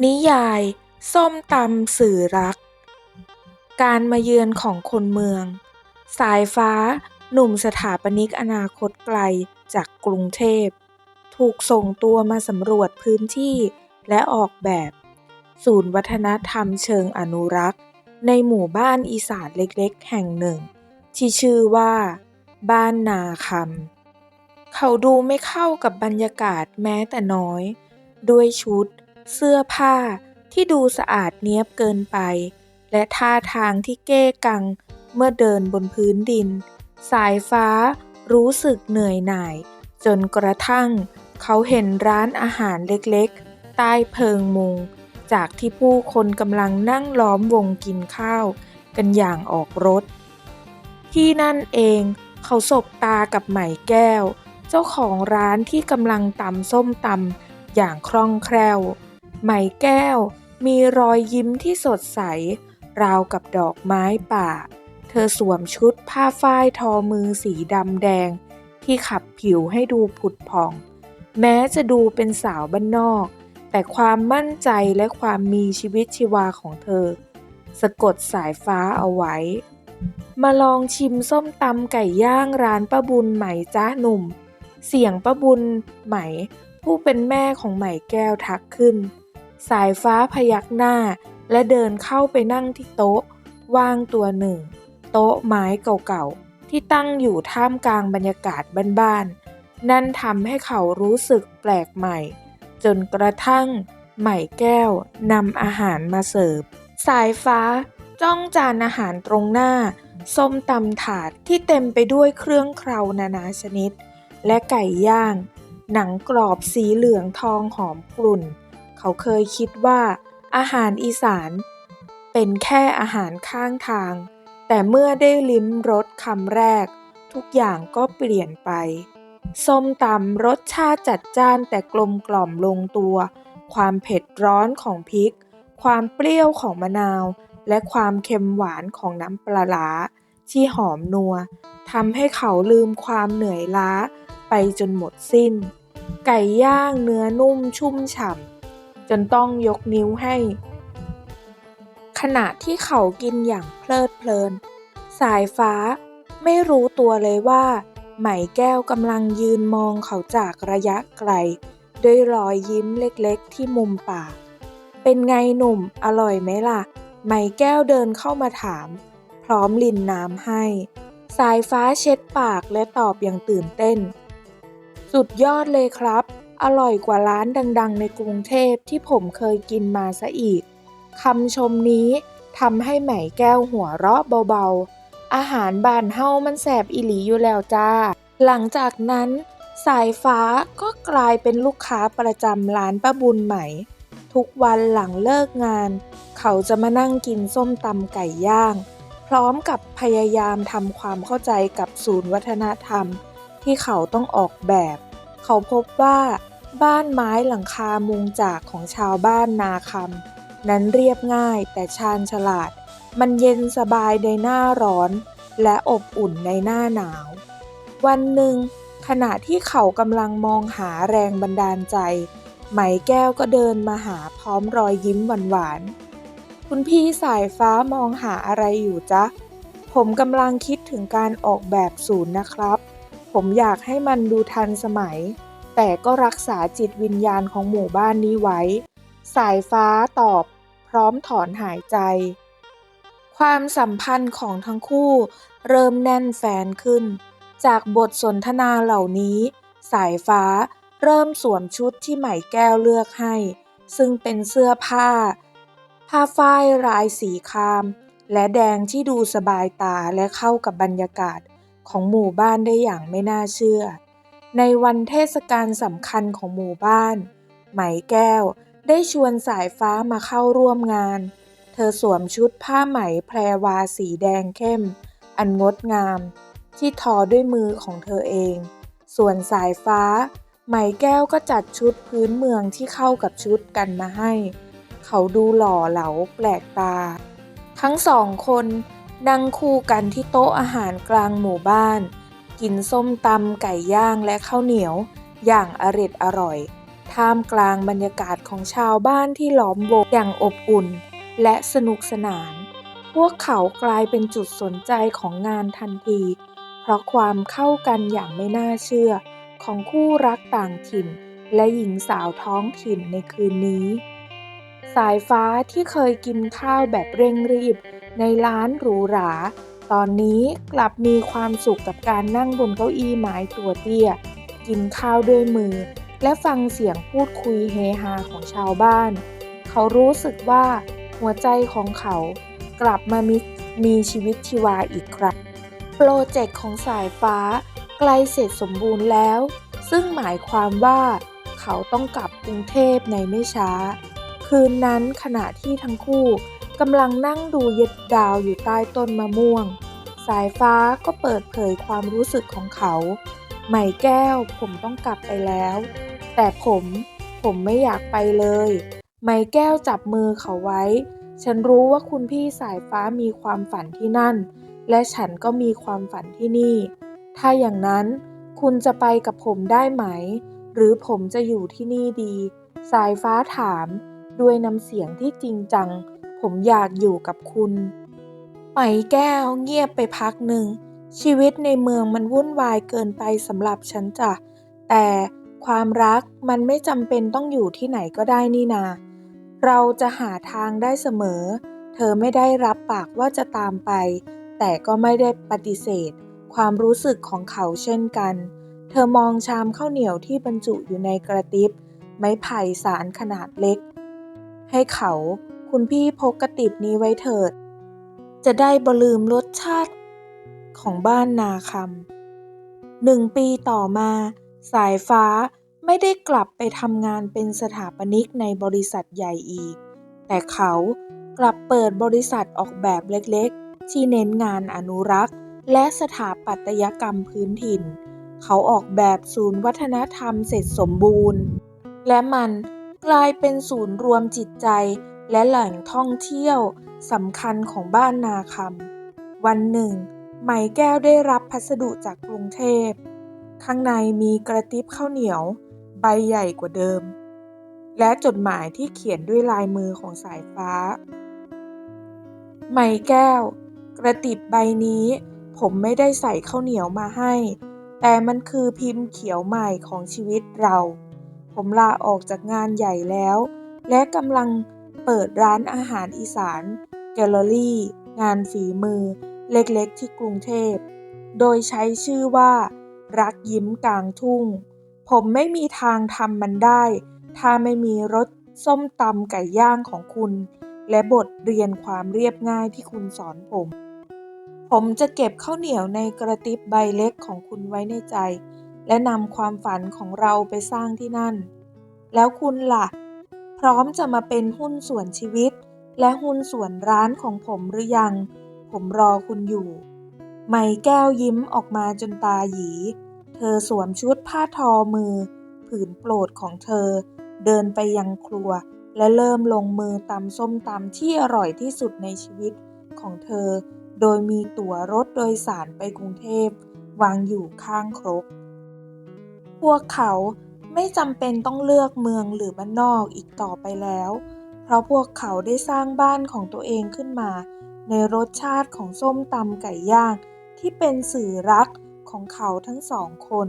นิยาย ส้มตำสื่อรัก การมาเยือนของคนเมือง สายฟ้า หนุ่มสถาปนิกอนาคตไกลจากกรุงเทพ ถูกส่งตัวมาสำรวจพื้นที่และออกแบบ ศูนย์วัฒนธรรมเชิงอนุรักษ์ ในหมู่บ้านอีสานเล็กๆ แห่งหนึ่ง ที่ชื่อว่า บ้านนาคำเขาดูไม่เข้ากับบรรยากาศแม้แต่น้อย ด้วยชุด เสื้อผ้าที่ดูสะอาดเนียบเกินไป และท่าทางที่เก้กังเมื่อเดินบนพื้นดิน สายฟ้ารู้สึกเหนื่อยหน่าย จนกระทั่งเขาเห็นร้านอาหารเล็กๆ ใต้เพิงมุง จากที่ผู้คนกำลังนั่งล้อมวงกินข้าว กันอย่างออกรสที่นั่นเองเขาสบตากับไหมแก้ว เจ้าของร้านที่กำลังตำส้มตำอย่างคล่องแคล่ว ไหมแก้ว มีรอยยิ้มที่สดใส ราวกับดอกไม้ป่า เธอสวมชุดผ้าฝ้ายทอมือสีดำแดง ที่ขับผิวให้ดูผุดผ่อง แม้จะดูเป็นสาวบ้านนอก แต่ความมั่นใจและความมีชีวิตชีวาของเธอ สะกดสายฟ้าเอาไว้ มาลองชิมส้มตำไก่ย่างร้านป้าบุญไหมจ้าหนุ่ม เสียงป้าบุญไหมผู้เป็นแม่ของไหมแก้วทักขึ้น สายฟ้าพยักหน้า และเดินเข้าไปนั่งที่โต๊ะ ว่างตัวหนึ่ง โต๊ะไม้เก่าๆ ที่ตั้งอยู่ท่ามกลางบรรยากาศบ้านๆ นั่นทำให้เขารู้สึกแปลกใหม่ จนกระทั่งไหม่แก้วนำอาหารมาเสิร์ฟ สายฟ้าจ้องจานอาหารตรงหน้า ส้มตำถาดที่เต็มไปด้วยเครื่องเครานานาชนิด และไก่ย่าง หนังกรอบสีเหลืองทองหอมกลุ่น เขาเคยคิดว่า อาหารอีสาน เป็นแค่อาหารข้างทาง แต่เมื่อได้ลิ้มรสคำแรก ทุกอย่างก็เปลี่ยนไป ส้มตำรสชาติจัดจ้านแต่กลมกล่อมลงตัว ความเผ็ดร้อนของพริก ความเปรี้ยวของมะนาว และความเค็มหวานของน้ำปลาร้าที่หอมนัวทำให้เขาลืมความเหนื่อยล้าไปจนหมดสิ้น ไก่ย่างเนื้อนุ่มชุ่มฉ่ำ นต้องยกนิ้วให้ ขณะที่เขากินอย่างเพลิดเพลิน สายฟ้าไม่รู้ตัวเลยว่าไหมแก้วกำลังยืนมองเขาจากระยะไกล ด้วยรอยยิ้มเล็กๆ ที่มุมปาก เป็นไงหนุ่มอร่อยไหมล่ะ ไหมแก้วเดินเข้ามาถาม พร้อมลินน้ำให้ สายฟ้าเช็ดปากและตอบอย่างตื่นเต้น สุดยอดเลยครับ อร่อยกว่าร้านดัง ๆ ในกรุงเทพที่ผมเคยกินมาซะอีกคำชมนี้ทำให้ไหมแก้วหัวเราะเบาๆ อาหารบานเฮามันแสบอีหลีอยู่แล้วจ้า หลังจากนั้น สายฟ้าก็กลายเป็นลูกค้าประจำร้านป้าบุญไหม ทุกวันหลังเลิกงาน เขาจะมานั่งกินส้มตำไก่ย่าง พร้อมกับพยายามทำความเข้าใจกับศูนย์วัฒนธรรม ที่เขาต้องออกแบบ เขาพบว่า บ้านไม้หลังคามุงจากของชาวบ้านนาคำนั้นเรียบง่ายแต่ชาญฉลาด มันเย็นสบายในหน้าร้อน และอบอุ่นในหน้าหนาว วันหนึ่ง ขณะที่เขากำลังมองหาแรงบันดาลใจ ไหมแก้วก็เดินมาหาพร้อมรอยยิ้มหวานๆคุณพี่สายฟ้ามองหาอะไรอยู่จ๊ะ ผมกำลังคิดถึงการออกแบบศูนย์นะครับ ผมอยากให้มันดูทันสมัย แต่ก็รักษาจิตวิญญาณของหมู่บ้านนี้ไว้ สายฟ้าตอบ พร้อมถอนหายใจ ความสัมพันธ์ของทั้งคู่ เริ่มแน่นแฟนขึ้น จากบทสนทนาเหล่านี้ สายฟ้าเริ่มสวมชุดที่ไหมแก้วเลือกให้ ซึ่งเป็นเสื้อผ้า ผ้าฝ้ายลายสีคราม และแดงที่ดูสบายตาและเข้ากับบรรยากาศของหมู่บ้านได้อย่างไม่น่าเชื่อ ในวันเทศกาลสำคัญของหมู่บ้าน ไหมแก้วได้ชวนสายฟ้ามาเข้าร่วมงาน เธอสวมชุดผ้าไหมแพรวาสีแดงเข้ม อันงดงาม ที่ทอด้วยมือของเธอเอง ส่วนสายฟ้า ไหมแก้วก็จัดชุดพื้นเมืองที่เข้ากับชุดกันมาให้ เขาดูหล่อเหลาแปลกตา ทั้งสองคนนั่งคู่กันที่โต๊ะอาหารกลางหมู่บ้าน กินส้มตำไก่ย่างและข้าวเหนียว อย่างอร็ดอร่อย ท่ามกลางบรรยากาศของชาวบ้านที่ล้อมวงอย่างอบอุ่น และสนุกสนาน พวกเขากลายเป็นจุดสนใจของงานทันที เพราะความเข้ากันอย่างไม่น่าเชื่อ ของคู่รักต่างถิ่น และหญิงสาวท้องถิ่นในคืนนี้ สายฟ้าที่เคยกินข้าวแบบเร่งรีบ ในร้านหรูหรา ตอนนี้กลับมีความสุขกับการนั่งบนเก้าอี้ไม้ตัวเตี้ย กินข้าวด้วยมือ และฟังเสียงพูดคุยเฮฮาของชาวบ้าน เขารู้สึกว่าหัวใจของเขากลับมามีมีชีวิตชีวาอีกครั้งโปรเจกต์ของสายฟ้าใกล้เสร็จสมบูรณ์แล้ว ซึ่งหมายความว่าเขาต้องกลับกรุงเทพในไม่ช้า คืนนั้นขณะที่ทั้งคู่ กำลังนั่งดูเย็ดดาวอยู่ใต้ต้นมะม่วง สายฟ้าก็เปิดเผยความรู้สึกของเขา ไหมแก้วผมต้องกลับไปแล้ว แต่ผมผมไม่อยากไปเลย ไหมแก้วจับมือเขาไว้ ฉันรู้ว่าคุณพี่สายฟ้ามีความฝันที่นั่น และฉันก็มีความฝันที่นี่ ถ้าอย่างนั้นคุณจะไปกับผมได้ไหม หรือผมจะอยู่ที่นี่ดี สายฟ้าถาม ด้วยน้ำเสียงที่จริงจัง ผมอยากอยู่กับคุณ ไหมแก้วเงียบไปพักหนึ่ง ชีวิตในเมืองมันวุ่นวายเกินไปสำหรับฉันจ้ะ แต่ความรักมันไม่จำเป็นต้องอยู่ที่ไหนก็ได้นี่นา เราจะหาทางได้เสมอ เธอไม่ได้รับปากว่าจะตามไป แต่ก็ไม่ได้ปฏิเสธ ความรู้สึกของเขาเช่นกัน เธอมองชามข้าวเหนียวที่บรรจุอยู่ในกระติบ ไม้ไผ่สารขนาดเล็ก ให้เขา คุณพี่พกกระติบนี้ไว้เถิด จะได้บลืมรสชาติของบ้านนาคำหนึ่งปีต่อมา สายฟ้าไม่ได้กลับไปทำงานเป็นสถาปนิกในบริษัทใหญ่อีก แต่เขากลับเปิดบริษัทออกแบบเล็กๆ ที่เน้นงานอนุรักษ์ และสถาปัตยกรรมพื้นถิ่น เขาออกแบบศูนย์วัฒนธรรมเสร็จสมบูรณ์ และมันกลายเป็นศูนย์รวมจิตใจ และแหล่งท่องเที่ยวสำคัญของบ้านนาคำ วันหนึ่งไหมแก้วได้รับพัสดุจากกรุงเทพ ข้างในมีกระติบข้าวเหนียว ใบใหญ่กว่าเดิม และจดหมายที่เขียนด้วยลายมือของสายฟ้าไหมแก้ว กระติบใบนี้ผมไม่ได้ใส่ข้าวเหนียวมาให้ แต่มันคือพิมพ์เขียวใหม่ของชีวิตเรา ผมลาออกจากงานใหญ่แล้ว และกำลัง เปิดร้านอาหารอีสาน แกลเลอรี่ งานฝีมือ เล็กๆ ที่กรุงเทพ โดยใช้ชื่อว่า รักยิ้มกลางทุ่ง ผมไม่มีทางทำมันได้ ถ้าไม่มีรสส้มตำไก่ย่างของคุณ และบทเรียนความเรียบง่ายที่คุณสอนผม ผมจะเก็บข้าวเหนียวในกระติบใบเล็กของคุณไว้ในใจ และนำความฝันของเราไปสร้างที่นั่น แล้วคุณล่ะ พร้อมจะมาเป็นหุ้นส่วนชีวิต และหุ้นส่วนร้านของผมหรือยัง ผมรอคุณอยู่ไหมแก้วยิ้มออกมาจนตาหยี เธอสวมชุดผ้าทอมือ ผืนโปรดของเธอ เดินไปยังครัว และเริ่มลงมือตำส้มตำที่อร่อยที่สุดในชีวิตของเธอ โดยมีตั๋วรถโดยสารไปกรุงเทพ วางอยู่ข้างครก พวกเขา ไม่จำเป็นต้องเลือกเมืองหรือบ้านนอกอีกต่อไปแล้ว เพราะพวกเขาได้สร้างบ้านของตัวเองขึ้นมา ในรสชาติของส้มตำไก่ย่าง ที่เป็นสื่อรักของเขาทั้งสองคน